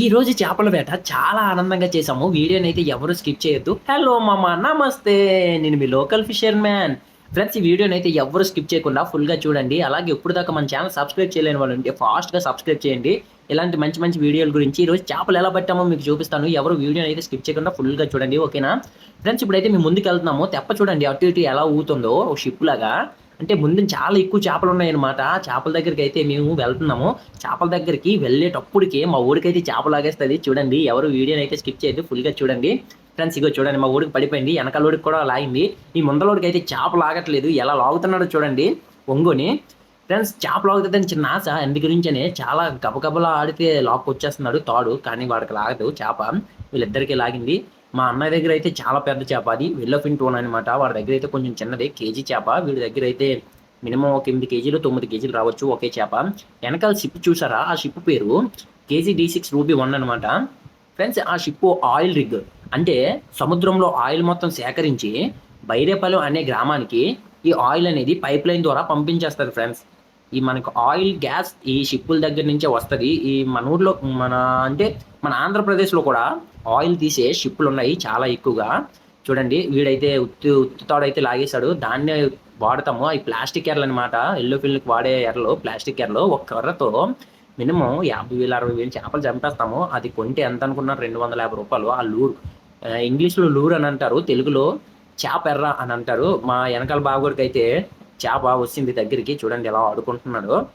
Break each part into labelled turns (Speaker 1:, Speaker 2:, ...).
Speaker 1: ఈ రోజు చేపల వేట చాలా ఆనందంగా చేసాము వీడియోని అయితే ఎవరు స్కిప్ చేయొద్దు. హలో మామ. నమస్తే. నేను మీ లోకల్ ఫిషర్ మ్యాన్ ఫ్రెండ్స్ ఈ వీడియోని అయితే ఎవరు స్కిప్ చేయకుండా ఫుల్గా చూడండి. అలాగే ఇప్పుడు దాకా మన ఛానల్ సబ్స్క్రైబ్ చేయలేని వాళ్ళు ఉంటే ఫాస్ట్గా సబ్స్క్రైబ్ చేయండి. ఇలాంటి మంచి మంచి వీడియోల గురించి ఈరోజు చేపలు ఎలా పట్టామో మీకు చూపిస్తాను. ఎవరు వీడియోని అయితే స్కిప్ చేయకుండా ఫుల్గా చూడండి ఓకేనా? ఫ్రెండ్స్ ఇప్పుడైతే మేము ముందుకు వెళ్తున్నాము తెప్ప చూడండి అటు ఇటు ఎలా ఊగుతుందో. ఓ షిప్ లాగా. అంటే ముందు చాలా ఎక్కువ చేపలు ఉన్నాయన్నమాట. చేపల దగ్గరికి అయితే మేము వెళ్తున్నాము. చేపల దగ్గరికి వెళ్ళేటప్పటికి మా ఊరికైతే చేప లాగేస్తుంది. చూడండి ఎవరు వీడియోని అయితే స్కిప్ చేయదు ఫుల్గా చూడండి. ఫ్రెండ్స్ ఇగో చూడండి మా ఊరికి పడిపోయింది. వెనకాల కూడా లాగింది. ఈ ముందలోడికి అయితే చేప లాగట్లేదు. ఎలా లాగుతున్నాడో చూడండి. ఒంగుని. ఫ్రెండ్స్ చేప లాగుతుందని చిన్న ఆశ. ఎందు గురించనే చాలా గబగబలా ఆడితే లాక్ వచ్చేస్తున్నాడు తాడు. కానీ వాడికి లాగదు చేప. వీళ్ళిద్దరికీ లాగింది. మా అన్నయ్య దగ్గర అయితే చాలా పెద్ద చేప. అది వెల్లో ఫింటోన్ అనమాట వాడి దగ్గర అయితే కొంచెం చిన్నది కేజీ చేప. వీడి దగ్గర అయితే మినిమం ఒక ఎనిమిది కేజీలు తొమ్మిది కేజీలు రావచ్చు ఒకే చేప. వెనకాల షిప్ చూసారా? ఆ షిప్ పేరు KG D six Ruby one అనమాట ఫ్రెండ్స్ ఆ షిప్ ఆయిల్ రిగ్. అంటే సముద్రంలో ఆయిల్ మొత్తం సేకరించి బైరేపల్లి అనే గ్రామానికి ఈ ఆయిల్ అనేది పైప్ లైన్ ద్వారా పంపించేస్తారు ఫ్రెండ్స్. ఈ మనకు ఆయిల్ గ్యాస్ ఈ షిప్పుల దగ్గర నుంచే వస్తుంది. ఈ మన ఊర్లో మన అంటే మన ఆంధ్రప్రదేశ్లో కూడా ఆయిల్ తీసే షిప్పులు ఉన్నాయి చాలా ఎక్కువగా. చూడండి వీడైతే ఉత్తు ఉత్తుతాడైతే లాగేశాడు. దాన్నే వాడతాము. అవి ప్లాస్టిక్ ఎర్రలు అనమాట ఎల్లో ఫిల్కి వాడే ఎర్రలు ప్లాస్టిక్ ఎర్రలు. ఒక కర్రతో మినిమం యాభై వేలు అరవై వేలు చేపలు చంపేస్తాము. అది కొంటే ఎంత అనుకున్నారు? రెండు వందల యాభై రూపాయలు. ఆ లూర్ ఇంగ్లీష్లో లూర్ అని అంటారు. తెలుగులో చేప ఎర్ర అని అంటారు. మా వెనకాల బాబుడికి అయితే చేప వచ్చింది దగ్గరికి. చూడండి ఎలా ఆడుకుంటున్నాడు.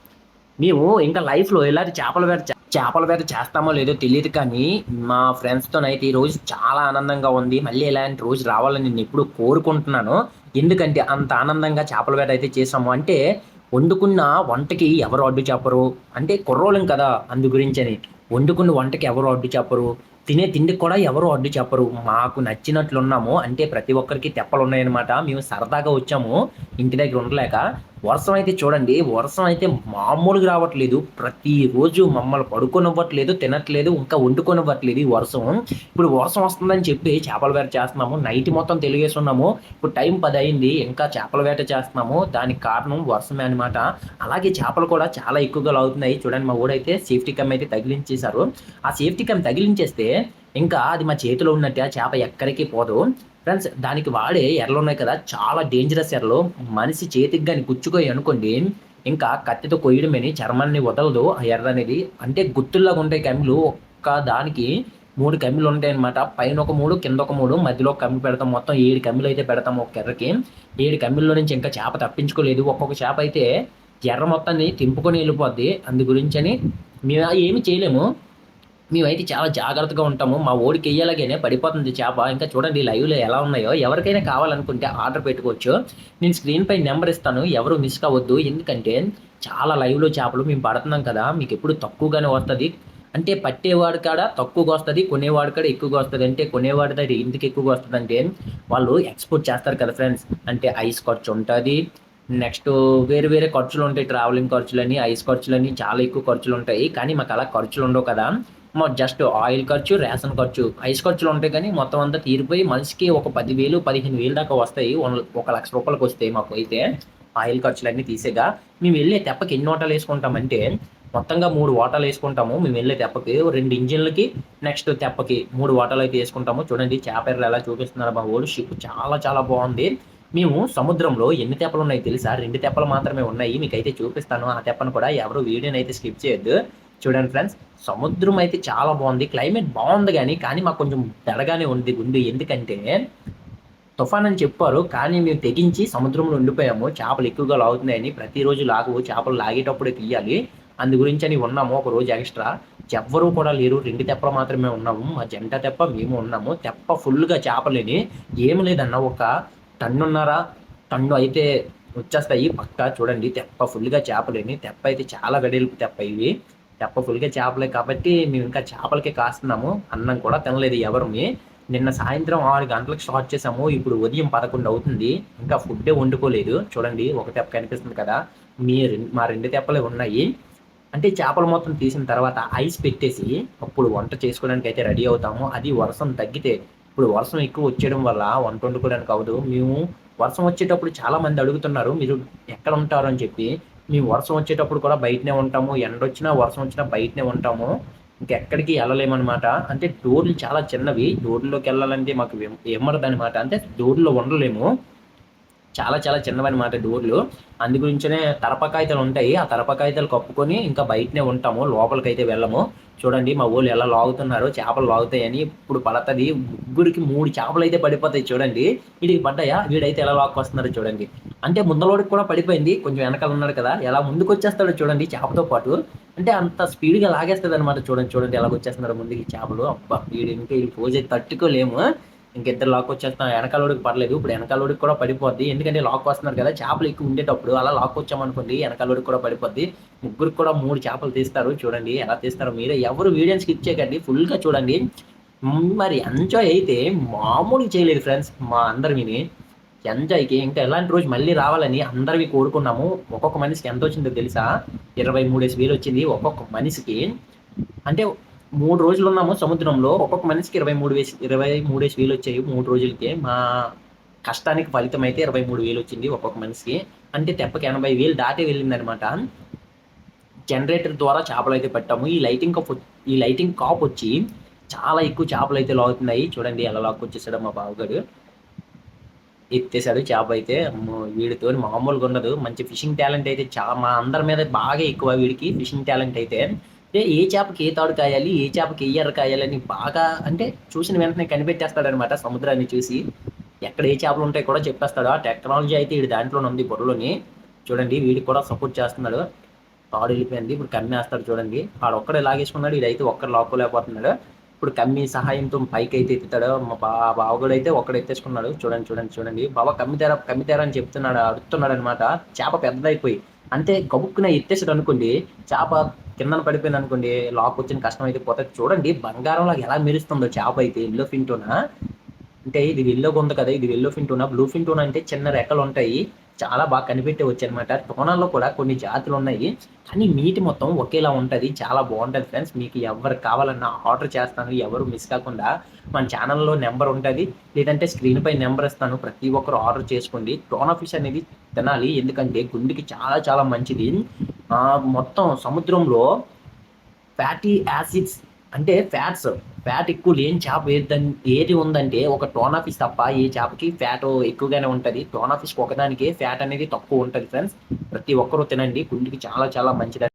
Speaker 1: మేము ఇంకా లైఫ్లో ఇలాంటి చేపలు వేట చేపల వేట చేస్తామో లేదో తెలియదు కానీ మా ఫ్రెండ్స్తో అయితే ఈ రోజు చాలా ఆనందంగా ఉంది. మళ్ళీ ఇలాంటి రోజు రావాలని నేను ఎప్పుడు కోరుకుంటున్నాను. ఎందుకంటే అంత ఆనందంగా చేపల వేట అయితే చేసాము. అంటే వండుకున్న వంటకి ఎవరు అడ్డు చెప్పరు. అంటే కుర్రోళం కదా అందు గురించని. వండుకున్న వంటకి ఎవరు అడ్డు చెప్పరు. తినే తిండికి కూడా ఎవరు అడ్డు చెప్పరు. మాకు నచ్చినట్లు ఉన్నాము అంటే ప్రతి ఒక్కరికి తెప్పలు ఉన్నాయన్నమాట మేము సరదాగా వచ్చాము. ఇంటి దగ్గర ఉండలేక. వర్షం అయితే చూడండి వర్షం అయితే మామూలుగా రావట్లేదు. ప్రతిరోజు మమ్మల్ని పడుకోనివ్వట్లేదు తినట్లేదు ఇంకా వండుకోనివ్వట్లేదు ఈ వర్షం. ఇప్పుడు వర్షం వస్తుందని చెప్పి చేపల వేట చేస్తున్నాము. నైట్ మొత్తం తెలియజేస్తున్నాము ఇప్పుడు టైం పది అయింది ఇంకా చేపల వేట చేస్తున్నాము. దానికి కారణం వర్షమే అనమాట అలాగే చేపలు కూడా చాలా ఎక్కువగా లాగుతున్నాయి. చూడండి మా ఊడైతే సేఫ్టీ కమ్ అయితే తగిలించేశారు. ఆ సేఫ్టీ కమ్ తగిలించేస్తే ఇంకా అది మా చేతిలో ఉన్నట్టే ఆ చేప ఎక్కడికి పోదు. ఫ్రెండ్స్ దానికి వాడే ఎర్రలు ఉన్నాయి కదా. చాలా డేంజరస్ ఎర్రలు. మనిషి చేతికి కానీ గుచ్చుకోయి అనుకోండి ఇంకా కత్తితో కొయ్యడమని చర్మాన్ని వదలదు. ఆ ఎర్ర అనేది అంటే గుత్తుల్లాగా ఉంటాయి కమ్మిలు. ఒక్క దానికి మూడు కమ్మిలు ఉంటాయి అనమాట పైన ఒక మూడు కింద ఒక మూడు మధ్యలో ఒక కమ్మి పెడతాం. మొత్తం ఏడు కమ్మిలు అయితే పెడతాం ఒక ఎర్రకి. ఏడు కమ్మిల్లో నుంచి ఇంకా చేప తప్పించుకోలేదు. ఒక్కొక్క చేప అయితే ఎర్ర మొత్తాన్ని తింపుకొని వెళ్ళిపోద్ది. అందు గురించి అని మేము ఏమి చేయలేము. మేమైతే చాలా జాగ్రత్తగా ఉంటాము. మా ఓడికి వెయ్యలాగానే పడిపోతుంది చేప. ఇంకా చూడండి లైవ్లో ఎలా ఉన్నాయో. ఎవరికైనా కావాలనుకుంటే ఆర్డర్ పెట్టుకోవచ్చు. నేను స్క్రీన్పై నెంబర్ ఇస్తాను. ఎవరు మిస్ కావద్దు. ఎందుకంటే చాలా లైవ్లో చేపలు మేము పడుతున్నాం కదా. మీకు ఎప్పుడు తక్కువగానే వస్తుంది. అంటే పట్టేవాడు కాడ తక్కువగా వస్తుంది కొనేవాడు కాడ ఎక్కువగా వస్తుంది. అంటే కొనేవాడి దగ్గర ఎందుకు ఎక్కువగా వస్తుంది అంటే వాళ్ళు ఎక్స్పోర్ట్ చేస్తారు కదా ఫ్రెండ్స్ అంటే ఐస్ ఖర్చు ఉంటుంది. నెక్స్ట్ వేరే వేరే ఖర్చులు ఉంటాయి. ట్రావెలింగ్ ఖర్చులని ఐస్ ఖర్చులని చాలా ఎక్కువ ఖర్చులు ఉంటాయి. కానీ మాకు అలా ఖర్చులు ఉండవు కదా. జస్ట్ ఆయిల్ ఖర్చు రేషన్ ఖర్చు. ఐస్ ఖర్చులు ఉంటాయి కానీ మొత్తం అంతా తీరిపోయి మనిషికి ఒక పదివేలు పదిహేను వేలు దాకా వస్తాయి. వన్- ఒక లక్ష రూపాయలకు వస్తాయి మాకు. అయితే ఆయిల్ ఖర్చులన్నీ తీసేగా మేము వెళ్ళే తెప్పకి ఎన్ని ఓటాలు వేసుకుంటామంటే మొత్తంగా మూడు ఓటాలు వేసుకుంటాము. మేము వెళ్ళే తెప్పకి రెండు ఇంజిన్లకి నెక్స్ట్ తెప్పకి మూడు ఓటాలు అయితే వేసుకుంటాము. చూడండి చేపర్లు ఎలా చూపిస్తున్నారు మా ఓడు. షిప్ చాలా చాలా బాగుంది. మేము సముద్రంలో ఎన్ని తెప్పలు ఉన్నాయి తెలుసా? రెండు తెప్పలు మాత్రమే ఉన్నాయి. మీకైతే చూపిస్తాను. ఆ తెప్పను కూడా ఎవరు వీడియోని అయితే స్కిప్ చేయొద్దు. చూడండి ఫ్రెండ్స్ సముద్రం అయితే చాలా బాగుంది క్లైమేట్ బాగుంది కానీ కానీ మాకు కొంచెం దడగానే ఉంది ఉంది. ఎందుకంటే తుఫాన్ అని చెప్పారు కానీ మేము తెగించి సముద్రంలో ఉండిపోయాము. చేపలు ఎక్కువగా లాగుతున్నాయని ప్రతిరోజు లాగవు చేపలు లాగేటప్పుడే తీయాలి. అందు గురించి అని ఉన్నాము ఒక రోజు ఎక్స్ట్రా. ఎవ్వరూ కూడా లేరు రెండు తెప్పలు మాత్రమే ఉన్నాము. మా జంట తెప్ప మేము ఉన్నాము. తెప్ప ఫుల్గా చేపలేని ఏమి లేదన్న ఒక టన్నున్నర టన్ను అయితే వచ్చేస్తాయి పక్క. చూడండి తెప్ప ఫుల్గా చేపలేని. తెప్ప అయితే చాలా వెడల్పు తెప్ప ఇవి. తెప్ప ఫుల్గా చేపలే కాబట్టి మేము ఇంకా చేపలకే కాస్తున్నాము. అన్నం కూడా తినలేదు ఎవరిని. నిన్న సాయంత్రం ఆరు గంటలకు స్టార్ట్ చేసాము ఇప్పుడు ఉదయం పదకొండు అవుతుంది. ఇంకా ఫుడ్డే వండుకోలేదు. చూడండి ఒక తెప్ప కనిపిస్తుంది కదా. మీ మా రెండు తెప్పలే ఉన్నాయి. అంటే చేపలు మొత్తం తీసిన తర్వాత ఐస్ పెట్టేసి అప్పుడు వంట చేసుకోవడానికి అయితే రెడీ అవుతాము. అది వర్షం తగ్గితే ఇప్పుడు వర్షం ఎక్కువ వచ్చేయడం వల్ల వంట వండుకోవడానికి అవదు మేము వర్షం వచ్చేటప్పుడు చాలా మంది అడుగుతున్నారు మీరు ఎక్కడ ఉంటారు? అని చెప్పి. మేము వర్షం వచ్చేటప్పుడు కూడా బయటనే ఉంటాము. ఎండ వచ్చినా వర్షం వచ్చినా బయటనే ఉంటాము. ఇంకెక్కడికి వెళ్ళలేమన్నమాట. అంటే డోర్లు చాలా చిన్నవి. డోర్లోకి వెళ్ళాలంటే మాకు ఎమ్మరదు అంటే డోర్లో ఉండలేము. చాలా చాలా చిన్నవన్నమాట డోర్లు. అందు గురించనే తరపకాయితలు ఉంటాయి. ఆ తరపకాయితలు కప్పుకొని ఇంకా బయటనే ఉంటాము. లోపలికి అయితే వెళ్ళము. చూడండి మా ఊళ్ళు ఎలా లాగుతున్నారు చేపలు లాగుతాయని ఇప్పుడు పడతది ముగ్గురికి మూడు చేపలు అయితే పడిపోతాయి చూడండి. వీడికి పడ్డాయా? వీడైతే ఎలా లాక్కొస్తున్నారో చూడండి. అంటే ముందలోడికి కూడా పడిపోయింది. కొంచెం వెనకాల ఉన్నాడు కదా. ఎలా ముందుకు వచ్చేస్తాడో చూడండి చేపతో పాటు. అంటే అంత స్పీడ్గా లాగేస్తుంది అనమాట చూడండి. చూడండి ఎలా వచ్చేస్తున్నారు ముందుకి చేపలు. అబ్బా వీడి ఇంకా వీళ్ళు పోజే తట్టుకోలేము. ఇంకిద్దరు లాక్ వచ్చేస్తాం. వెనకాలోడికి పడలేదు ఇప్పుడు వెనకాలోడికి కూడా పడిపోద్ది. ఎందుకంటే లాక్ వస్తున్నారు కదా చేపలు ఎక్కువ ఉండేటప్పుడు అలా లాక్ వచ్చామనుకోండి వెనకాలోడికి కూడా పడిపోద్ది. ముగ్గురికి కూడా మూడు చేపలు తీస్తారు. చూడండి ఎలా తీస్తారో మీరే. ఎవరు వీడియోని స్కిప్ చేయకండి. ఫుల్గా చూడండి. మరి ఎంజాయ్ అయితే మామూలుగా చేయలేదు ఫ్రెండ్స్ మా అందరివిని. ఎంజాయ్కి ఇంకా ఎలాంటి రోజు మళ్ళీ రావాలని అందరివి కోరుకున్నాము. ఒక్కొక్క మనిషికి ఎంత వచ్చిందో తెలుసా? ఇరవై మూడేసి వేలు వచ్చింది. ఒక్కొక్క మనిషికి అంటే మూడు రోజులు ఉన్నాము సముద్రంలో. ఒక్కొక్క మనిషికి ఇరవై మూడు వేసి ఇరవై మూడేసి వేలు వచ్చాయి మూడు రోజులకి. మా కష్టానికి ఫలితం అయితే ఇరవై మూడు వేలు వచ్చింది ఒక్కొక్క మనిషికి. అంటే తెప్పకి ఎనభై వేలు దాటే వెళ్ళిందనమాట జనరేటర్ ద్వారా చేపలు అయితే పెట్టాము. ఈ లైటింగ్ కాప్ ఈ లైటింగ్ కాప్ వచ్చి చాలా ఎక్కువ చేపలు అయితే లాగుతున్నాయి. చూడండి ఎలా లాక్కొచ్చేసాడు మా బావగాడు. ఎత్తేసాడు చేప అయితే. వీడితో మామూలుగా ఉండదు. మంచి ఫిషింగ్ టాలెంట్ అయితే చా మా అందరి మీద బాగా ఎక్కువ వీడికి ఫిషింగ్ టాలెంట్ అయితే. అంటే ఏ చేపకి ఏ తాడు కాయాలి ఏ చేపకి ఏ ఎర్ర కాయాలి అని బాగా అంటే చూసిన వెంటనే కనిపెట్టేస్తాడనమాట సముద్రాన్ని చూసి. ఎక్కడ ఏ చేపలు ఉంటాయి కూడా చెప్పేస్తాడు. ఆ టెక్నాలజీ అయితే వీడి దాంట్లోనే ఉంది బుర్రలోని. చూడండి వీడికి కూడా సపోర్ట్ చేస్తున్నాడు. తాడు వెళ్ళిపోయింది ఇప్పుడు కమ్మేస్తాడు చూడండి. వాడు ఒక్కడే లాగేసుకున్నాడు వీడైతే ఒక్కడు లోపలేకపోతున్నాడు ఇప్పుడు కమ్మి సహాయంతో పైకి అయితే ఎత్తుతాడు. మా బా బావగడు అయితే ఒక్కడ ఎత్తేసుకున్నాడు. చూడండి చూడండి చూడండి. బాబా కమ్మి తేరా అని చెప్తున్నాడు అడుగుతున్నాడు అనమాట చేప పెద్దదైపోయి. అంటే గబుక్కున ఎత్తేసాడు అనుకోండి చేప కిందన పడిపోయింది అనుకోండి లాక్ వచ్చిన కష్టం అయితే పోతుంది. చూడండి బంగారంలో ఎలా మెరుస్తుందో చేప అయితే ఎల్లో ఫింటోనా? అంటే ఇది ఎల్లో ఉంది కదా ఇది ఎల్లో ఫింటోనా? బ్లూ ఫింటోనా అంటే చిన్న రెక్కలు ఉంటాయి. చాలా బాగా కనిపెట్టి వచ్చనమాట. టోనాల్లో కూడా కొన్ని జాతులు ఉన్నాయి. కానీ నీటి మొత్తం ఒకేలా ఉంటుంది. చాలా బాగుంటుంది ఫ్రెండ్స్ మీకు ఎవరు కావాలన్నా ఆర్డర్ చేస్తాను. ఎవరు మిస్ కాకుండా మన ఛానల్లో నెంబర్ ఉంటుంది. లేదంటే స్క్రీన్ పై నెంబర్ ఇస్తాను. ప్రతి ఒక్కరు ఆర్డర్ చేసుకోండి. టోనా ఫిష్ అనేది తినాలి. ఎందుకంటే గుండెకి చాలా చాలా మంచిది. మొత్తం సముద్రంలో ఫ్యాటీ యాసిడ్స్ అంటే ఫ్యాట్స్ ఫ్యాట్ ఎక్కువ లేని చేప ఏదని ఏది ఉందంటే ఒక టోనా ఫిష్ తప్ప ఈ చేపకి ఫ్యాట్ ఎక్కువగానే ఉంటుంది. టోనా ఫిష్ ఒకదానికి ఫ్యాట్ అనేది తక్కువ ఉంటుంది ఫ్రెండ్స్. ప్రతి ఒక్కరూ తినండి. గుండెకి చాలా చాలా మంచిది